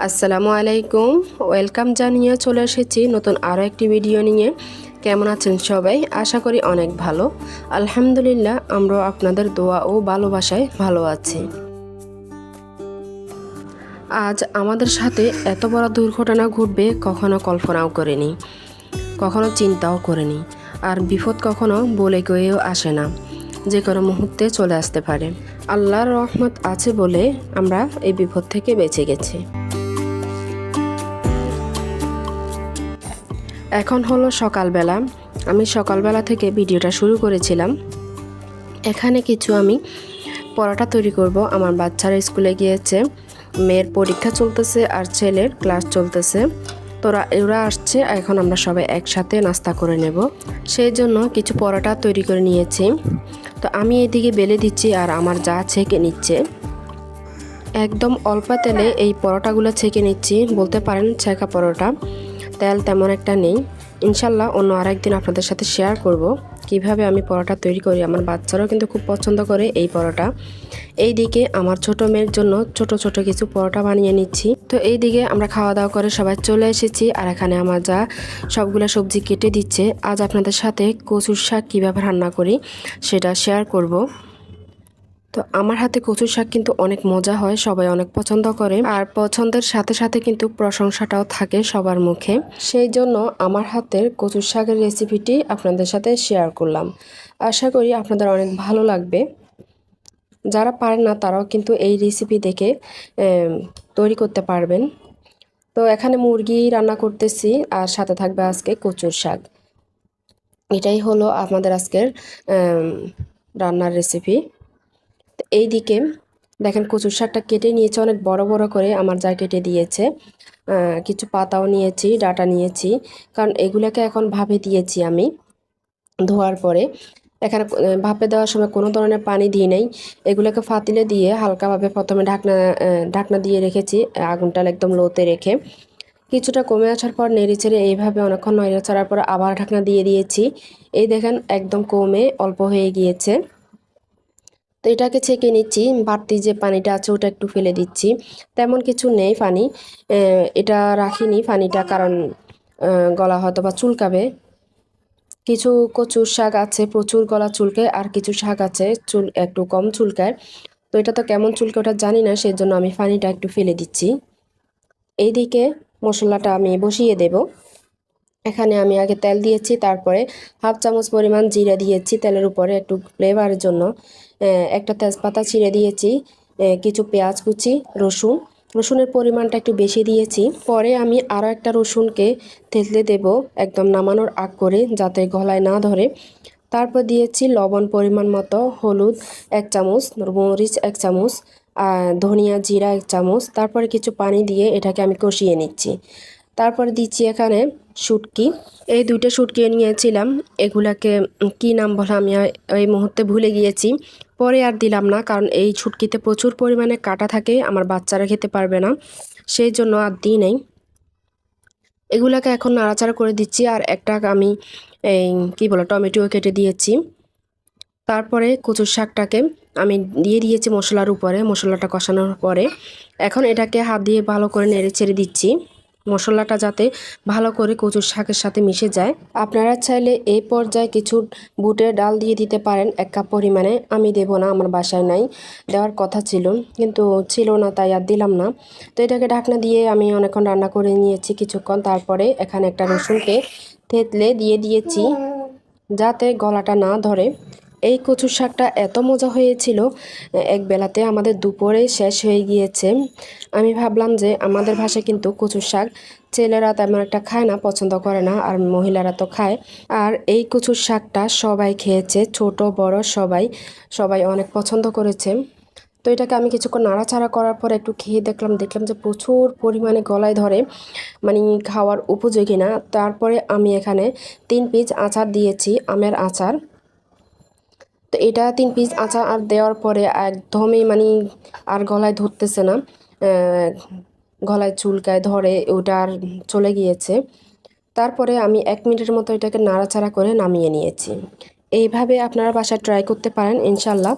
আসসালামু আলাইকুম। ওয়েলকাম জানিয়ে চলে এসেছি নতুন আরও একটি ভিডিও নিয়ে। কেমন আছেন সবাই? আশা করি অনেক ভালো। আলহামদুলিল্লাহ, আমরাও আপনাদের দোয়া ও ভালোবাসায় ভালো আছি। আজ আমাদের সাথে এত বড় দুর্ঘটনা ঘটবে কখনো কল্পনাও করেনি। কখনো চিন্তাও করিনি। আর বিপদ কখনো বলে গয়েও আসে না। যে কোনো মুহূর্তে চলে আসতে পারে। আল্লাহর রহমত আছে বলে আমরা এই বিপদ থেকে বেঁচে গেছি। এখন হলো সকালবেলা। আমি সকালবেলা থেকে ভিডিওটা শুরু করেছিলাম। এখানে কিছু আমি পরোটা তৈরি করব। আমার বাচ্চারা স্কুলে গিয়েছে। মেয়ের পরীক্ষা চলতেছে আর ছেলের ক্লাস চলতেছে। তোরা ওরা আসছে, এখন আমরা সবাই একসাথে নাস্তা করে নেব। সেই জন্য কিছু পরোটা তৈরি করে নিয়েছি। তো আমি এদিকে বেলে দিচ্ছি আর আমার যা ছেঁকে নিচ্ছে। একদম অল্প তেলে এই পরোটাগুলো ছেঁকে নিচ্ছি। বলতে পারেন ছেঁকা পরোটা। তেল তেমন একটা নেই। ইনশাল্লাহ অন্য আরেকদিন আপনাদের সাথে শেয়ার করব কীভাবে আমি পরোটা তৈরি করি। আমার বাচ্চারাও কিন্তু খুব পছন্দ করে এই পরোটা। এই দিকে আমার ছোট মেয়ের জন্য ছোট ছোট কিছু পরোটা বানিয়ে নিচ্ছি। তো এই দিকে আমরা খাওয়া দাওয়া করে সবাই চলে এসেছি আর এখানে আমার যা সবগুলো সবজি কেটে দিচ্ছে। আজ আপনাদের সাথে কচুর শাক কীভাবে রান্না করি সেটা শেয়ার করব। তো আমার হাতে কচুর শাক কিন্তু অনেক মজা হয়, সবাই অনেক পছন্দ করে। আর পছন্দের সাথে সাথে কিন্তু প্রশংসাটাও থাকে সবার মুখে। সেই জন্য আমার হাতের কচুর শাকের রেসিপিটি আপনাদের সাথে শেয়ার করলাম। আশা করি আপনাদের অনেক ভালো লাগবে। যারা পারেন না, তারাও কিন্তু এই রেসিপি দেখে তৈরি করতে পারবেন। তো এখানে মুরগি রান্না করতেছি, আর সাথে থাকবে আজকে কচুর শাক। এটাই হলো আমাদের আজকের রান্নার রেসিপি। এই দিকে দেখেন কচুর শাকটা কেটে নিয়েছে, অনেক বড় বড় করে আমার যা কেটে দিয়েছে। কিছু পাতাও নিয়েছি, ডাটা নিয়েছি, কারণ এগুলোকে এখন ভাবে দিয়েছি আমি ধোয়ার পরে। এখানে ভাপে দেওয়ার সময় কোনো ধরনের পানি দিই নাই, এগুলোকে ফাতিলে দিয়ে হালকাভাবে প্রথমে ঢাকনা ঢাকনা দিয়ে রেখেছি আগুনটা একদম লোতে রেখে। কিছুটা কমে আসার পর নেড়ে ছেড়ে এইভাবে অনেকক্ষণ নেড়ে ছাড়ার পর আবার ঢাকনা দিয়ে দিয়েছি। এই দেখেন একদম কমে, অল্প হয়ে গিয়েছে। তো এটাকে ছেঁকে নিচ্ছি, বাড়তি যে পানিটা আছে ওটা একটু ফেলে দিচ্ছি। তেমন কিছু নেই পানি এটা রাখিনি পানিটা কারণ গলা হয়তো বা চুলকাবে। কিছু কচুর শাক আছে, প্রচুর গলা চুলকে, আর কিছু শাক আছে চুল, একটু কম চুলকায়। তো এটা তো কেমন চুলকে ওটা জানি না সেই জন্য আমি পানিটা একটু ফেলে দিচ্ছি। এইদিকে মশলাটা আমি বসিয়ে দেব। এখানে আমি আগে তেল দিয়েছি, তারপরে হাফ চামচ পরিমাণ জিরা দিয়েছি তেলের উপরে একটু ফ্লেভারের জন্য। একটা তেজপাতা ছিঁড়ে দিয়েছি কিছু পেঁয়াজ কুচি, রসুন। রসুনের পরিমাণটা একটু বেশি দিয়েছি। পরে আমি আরও একটা রসুনকে থেতলে দেব একদম নামানোর আগ করে যাতে গলায় না ধরে। তারপর দিয়েছি লবণ পরিমাণ মতো, হলুদ এক চামচ, মরিচ এক চামচ ধনিয়া জিরা এক চামচ। তারপরে কিছু পানি দিয়ে এটাকে আমি কষিয়ে নিচ্ছি। তারপরে দিচ্ছি এখানে শুটকি। এই দুইটা শুটকি নিয়েছিলাম। এগুলাকে কি নাম বলা আমি এই মুহূর্তে ভুলে গিয়েছি। পরে আর দিলাম না, কারণ এই ছুটকিতে প্রচুর পরিমাণে কাটা থাকে, আমার বাচ্চারা খেতে পারবে না। সেই জন্য আর দিই নেই। এগুলাকে এখন নাড়াচাড়া করে দিচ্ছি আর একটা আমি এই কী বলো টমেটো কেটে দিয়েছি। তারপরে কচুর শাকটাকে আমি দিয়ে দিয়েছি মশলার উপরে, মশলাটা কষানোর পরে। এখন এটাকে হাত দিয়ে ভালো করে নেড়ে ছেড়ে দিচ্ছি। মশলাটা যাতে ভালো করে কচুর শাকের সাথে মিশে যায়। আপনারা চাইলে এই পর্যায়ে কিছু বুটের ডাল দিয়ে দিতে পারেন। এক কাপ পরিমাণে আমি দেব না, আমার বাসায় নাই। দেওয়ার কথা ছিল, কিন্তু ছিল না, তাই আর দিলাম না। তো এটাকে ঢাকনা দিয়ে আমি অনেকক্ষণ রান্না করে নিয়েছি কিছুক্ষণ। তারপরে এখানে একটা রসুনকে থেতলে দিয়ে দিয়েছি, যাতে গলাটা না ধরে। এই কচুর শাকটা এত মজা হয়েছিল, এক বেলাতে আমাদের দুপুরে শেষ হয়ে গিয়েছে। আমি ভাবলাম যে আমাদের ভাষায় কিন্তু কচুর শাক ছেলেরা তেমন একটা খায় না, পছন্দ করে না, আর মহিলারা তো খায়। আর এই কচুর শাকটা সবাই খেয়েছে, ছোট, বড় সবাই সবাই অনেক পছন্দ করেছে। তো এটাকে আমি কিছুক্ষণ নাড়াচাড়া করার পর একটু খেয়ে দেখলাম দেখলাম যে প্রচুর পরিমাণে গলায় ধরে মানে খাওয়ার উপযোগী না। তারপরে আমি এখানে তিন পিস আচার দিয়েছি, আমের আচার। তো এটা তিন পিস আচার আর দেওয়ার পরে একদমই মানে আর গলায় ধরতেছে না গলায় চুলকায় ধরে, ওটা আর চলে গিয়েছে। তারপরে আমি এক মিনিটের মতো এটাকে নাড়াচাড়া করে নামিয়ে নিয়েছি। এইভাবে আপনারা বাসায় ট্রাই করতে পারেন ইনশাল্লাহ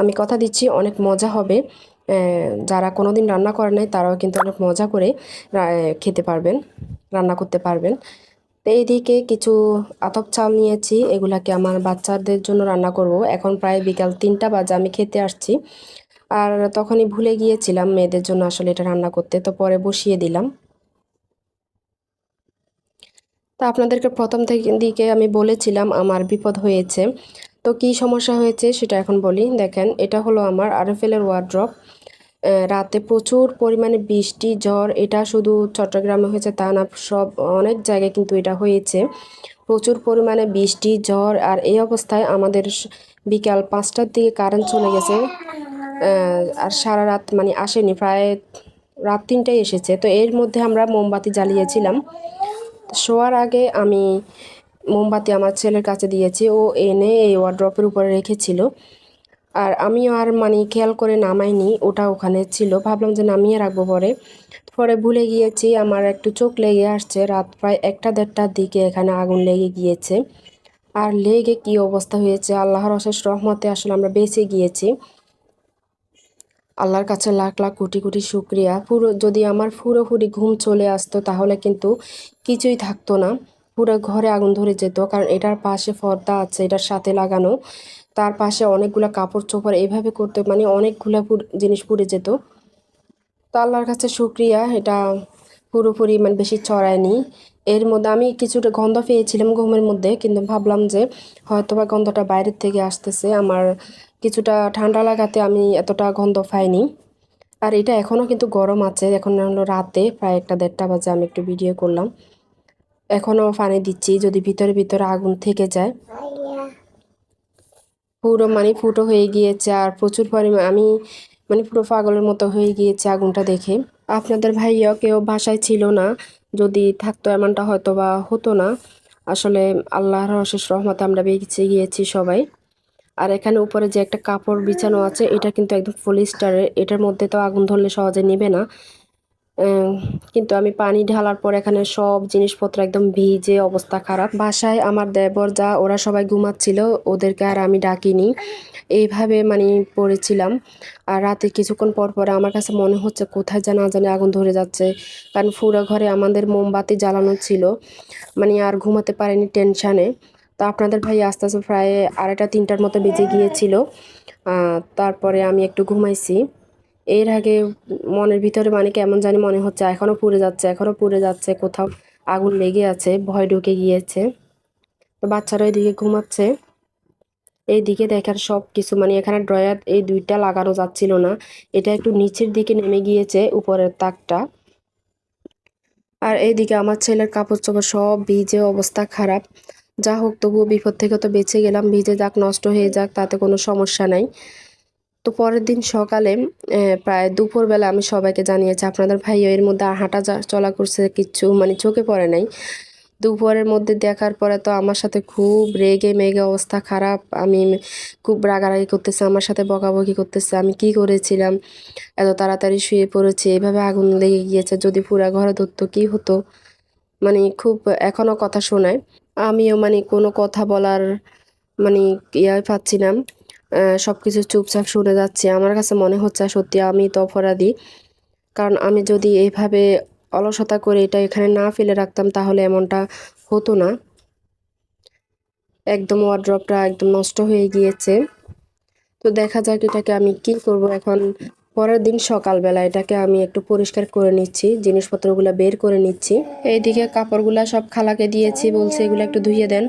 আমি কথা দিচ্ছি, অনেক মজা হবে। যারা কোনো দিন রান্না করে নাই, তারাও কিন্তু অনেক মজা করে খেতে পারবেন, রান্না করতে পারবেন। তো এইদিকে কিছু আতপ চাল নিয়েছি, এগুলাকে আমার বাচ্চাদের জন্য রান্না করব। এখন প্রায় বিকাল তিনটা বাজে, আমি খেতে আসছি। আর তখনই ভুলে গিয়েছিলাম মেয়েদের জন্য আসলে এটা রান্না করতে, তো পরে বসিয়ে দিলাম। তা আপনাদেরকে প্রথম থেকে দিকে আমি বলেছিলাম আমার বিপদ হয়েছে। তো কি সমস্যা হয়েছে সেটা এখন বলি। দেখেন, এটা হলো আমার আরএফএলের ওয়ার্ড্রপ রাতে প্রচুর পরিমাণে বৃষ্টি, ঝড়, এটা শুধু চট্টগ্রামে হয়েছে তা না, সব অনেক জায়গায় কিন্তু এটা হয়েছে। প্রচুর পরিমাণে বৃষ্টি, ঝড় আর এই অবস্থায় আমাদের বিকাল পাঁচটার দিকে কারেন্ট চলে গেছে। আর সারা রাত মানে আসেনি, প্রায় রাত তিনটায় এসেছে। তো এর মধ্যে আমরা মোমবাতি জ্বালিয়েছিলাম। শোয়ার আগে আমি মোমবাতি আমার ছেলের কাছে দিয়েছি, ও এনে এই ওয়ার্ড্রপের উপরে রেখেছিল। আর আমিও আর মানে খেয়াল করে নামাইনি, ওটা ওখানে ছিল। ভাবলাম যে নামিয়ে রাখব পরে। পরে ভুলে গিয়েছি, আমার একটু চোখ লেগে আসছে। রাত প্রায় একটা দেড়টার দিকে এখানে আগুন লেগে গিয়েছে। আর লেগে কি অবস্থা হয়েছে? আল্লাহর অশেষ রহমতে আসলে আমরা বেঁচে গিয়েছি। আল্লাহর কাছে লাখ লাখ কোটি কোটি শুক্রিয়া। পুরো যদি আমার পুরোপুরি ঘুম চলে আসতো তাহলে কিন্তু কিছুই থাকতো না। পুরো ঘরে আগুন ধরে যেত, কারণ এটার পাশে পর্দা আছে, এটার সাথে লাগানো। তার পাশে অনেকগুলো কাপড় চোপড় এইভাবে করতে মানে অনেকগুলো জিনিস পুড়ে যেত। তো আল্লাহর কাছে শুক্রিয়া, এটা পুরোপুরি মানে বেশি ছড়ায়নি। এর মধ্যে আমি কিছুটা গন্ধ পেয়েছিলাম ঘুমের মধ্যে, কিন্তু ভাবলাম যে হয়তো বা গন্ধটা বাইরের থেকে আসতেছে। আমার কিছুটা ঠান্ডা লাগাতে আমি এতটা গন্ধ পাইনি। আর এটা এখনও কিন্তু গরম আছে। এখন হলো রাতে, প্রায় একটা দেড়টা বাজে আমি একটু ভিডিও করলাম। এখনও পানি দিচ্ছি, যদি ভিতরে ভিতরে আগুন থেকে যায়। পুরো মানে ফুটো হয়ে গিয়েছে আর প্রচুর পরিমাণ আমি মানে পুরো পাগলের মতো হয়ে গিয়েছে আগুনটা দেখে। আপনাদের ভাইয়া কেউ বাসায় ছিল না, যদি থাকতো এমনটা হয়তো বা হতো না। আসলে আল্লাহর অশেষ রহমতে আমরা বেঁচে গিয়েছি সবাই। আর এখানে উপরে যে একটা কাপড় বিছানো আছে, এটা কিন্তু একদম ফুল স্টারের এটার মধ্যে তো আগুন ধরলে সহজে নিবে না। কিন্তু আমি পানি ঢালার পর এখানে সব জিনিসপত্র একদম ভিজে, অবস্থা খারাপ। বাসায় আমার দেবর যা, ওরা সবাই ঘুমাচ্ছিল, ওদেরকে আর আমি ডাকিনি। এইভাবে মানে পড়েছিলাম। আর রাতে কিছুক্ষণ পর পরে আমার কাছে মনে হচ্ছে, কোথায় যেন জানে আগুন ধরে যাচ্ছে। কারণ পুরো ঘরে আমাদের মোমবাতি জ্বালানো ছিল। মানে আর ঘুমাতে পারেনি টেনশানে। তো আপনাদের ভাই আস্তে আস্তে প্রায় আড়াইটা, তিনটার মতো বেজে গিয়েছিল। তারপরে আমি একটু ঘুমাইছি। এর আগে মনের ভিতরে মানে কেমন জানি মনে হচ্ছে এখনও পুড়ে যাচ্ছে এখনও পুড়ে যাচ্ছে, কোথাও আগুন লেগে আছে, ভয় ঢুকে গিয়েছে। তো বাচ্চারা এদিকে ঘুমাচ্ছে। এইদিকে দেখার সব কিছু মানে এখানে ড্রয়ার এই দুইটা লাগানো যাচ্ছিল না। এটা একটু নিচের দিকে নেমে গিয়েছে, উপরের তাকটা। আর এইদিকে আমার ছেলের কাপড় চোপড় সব ভিজে অবস্থা খারাপ। যা হোক, তবুও বিপদ থেকে তো বেঁচে গেলাম, ভিজে যাক, নষ্ট হয়ে যাক, তাতে কোনো সমস্যা নাই। তো পরের দিন সকালে প্রায় দুপুরবেলা আমি সবাইকে জানিয়েছি, আপনাদের ভাই এর মধ্যে হাঁটা চলা করছে কিচ্ছু মানে চোখে পড়ে নাই। দুপুরের মধ্যে দেখার পরে তো আমার সাথে খুব রেগে মেগে অবস্থা খারাপ। আমি খুব রাগারাগি করতেছে, আমার সাথে বকাবকি করতেছে, আমি কি করেছিলাম? এত তাড়াতাড়ি শুয়ে পড়েছি, এভাবে আগুন লেগে গিয়েছে, যদি পুরা ঘরে ধরতো কী হতো? মানে খুব এখনও কথা শোনায়। আমিও মানে কোনো কথা বলার মানে ইয়ে পাচ্ছি না। সব কিছু চুপচাপ শুনে যাচ্ছি। আমার কাছে মনে হচ্ছে সত্যি আমি তো অপরাধী। কারণ আমি যদি এইভাবে অলসতা করে এটা এখানে না ফেলে রাখতাম, তাহলে এমনটা হতো না। একদম ওয়ার্ড্রপটা একদম নষ্ট হয়ে গিয়েছে। তো দেখা যাক এটাকে আমি কি করব এখন। পরের দিন সকালবেলা এটাকে আমি একটু পরিষ্কার করে নিচ্ছি, জিনিসপত্রগুলো বের করে নিচ্ছি। এইদিকে কাপড়গুলো সব খালাকে দিয়েছি, বলছে এগুলো একটু ধুয়ে দেন।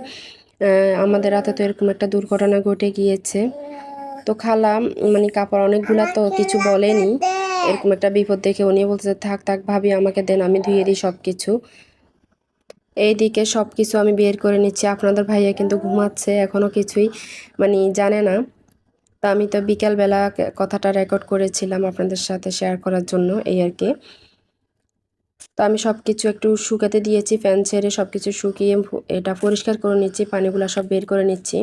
আমাদের রাতে তো এরকম একটা দুর্ঘটনা ঘটে গিয়েছে। তো খালা মানে কাপড় অনেকগুলা তো কিছু বলেনি। এরকম একটা বিপদ দেখে উনি বলছে থাক থাক, ভাবি, আমাকে দেন, আমি ধুয়ে দিই সব কিছু এইদিকে সব কিছু আমি বের করে নিচ্ছি। আপনাদের ভাইয়া কিন্তু ঘুমাচ্ছে এখনও কিছুই মানে জানে না। তা আমি তো বিকালবেলা কথাটা রেকর্ড করেছিলাম আপনাদের সাথে শেয়ার করার জন্য, এই আর কি। তো আমি সব কিছু একটু শুকাতে দিয়েছি ফ্যান ছেড়ে সব কিছু শুকিয়ে এটা পরিষ্কার করে নিচ্ছি, পানিগুলো সব বের করে নিচ্ছি।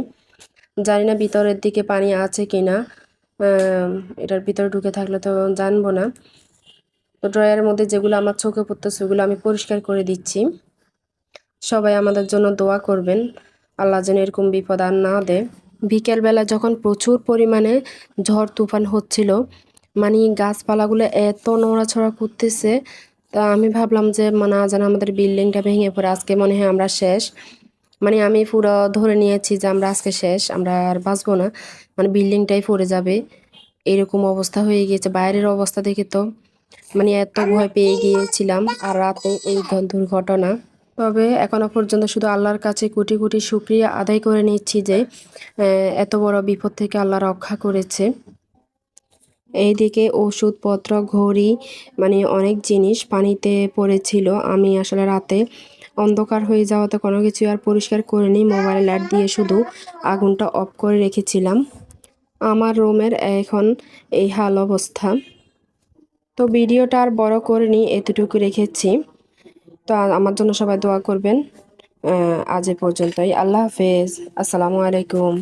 জানি না ভিতরের দিকে পানি আছে কি না এটার ভিতরে ঢুকে থাকলে তো জানব না। তো ড্রয়ারের মধ্যে যেগুলো আমার চোখে পড়তো সেগুলো আমি পরিষ্কার করে দিচ্ছি। সবাই আমাদের জন্য দোয়া করবেন, আল্লাহ যেন এরকম বিপদ আর না দেয় বিকেলবেলা যখন প্রচুর পরিমাণে ঝড় তুফান হচ্ছিল মানে গাছপালাগুলো এত নড়াছড়া করতেছে তা আমি ভাবলাম যে মানে যেন আমাদের বিল্ডিংটা ভেঙে পড়ে, আজকে মনে হয় আমরা শেষ। মানে আমি পুরো ধরে নিয়েছি যে আমরা আজকে শেষ, আমরা আর বাঁচবো না। মানে বিল্ডিংটাই পড়ে যাবে। এরকম অবস্থা হয়ে গিয়েছে, বাইরের অবস্থা দেখে তো মানে এত ভয় পেয়ে গিয়েছিলাম, আর রাতে এই দুর্ঘটনা। তবে এখনও পর্যন্ত শুধু আল্লাহর কাছে কোটি কোটি শুক্রিয়া আদায় করে নিচ্ছি যে এত বড় বিপদ থেকে আল্লাহ রক্ষা করেছে। এইদিকে ওষুধপত্র, ঘড়ি মানে অনেক জিনিস পানিতে পড়েছিল। আমি আসলে রাতে অন্ধকার হয়ে যাওয়াতে কোনো কিছু আর পরিষ্কার করিনি। মোবাইলে লাইট দিয়ে শুধু আগুনটা অফ করে রেখেছিলাম। আমার রুমের এখন এই হাল অবস্থা। তো ভিডিওটা আর বড় করিনি, এতটুকু রেখেছি। তো আমার জন্য সবাই দোয়া করবেন। আজ এ পর্যন্তই। আল্লাহ হাফেজ। আসসালামু আলাইকুম।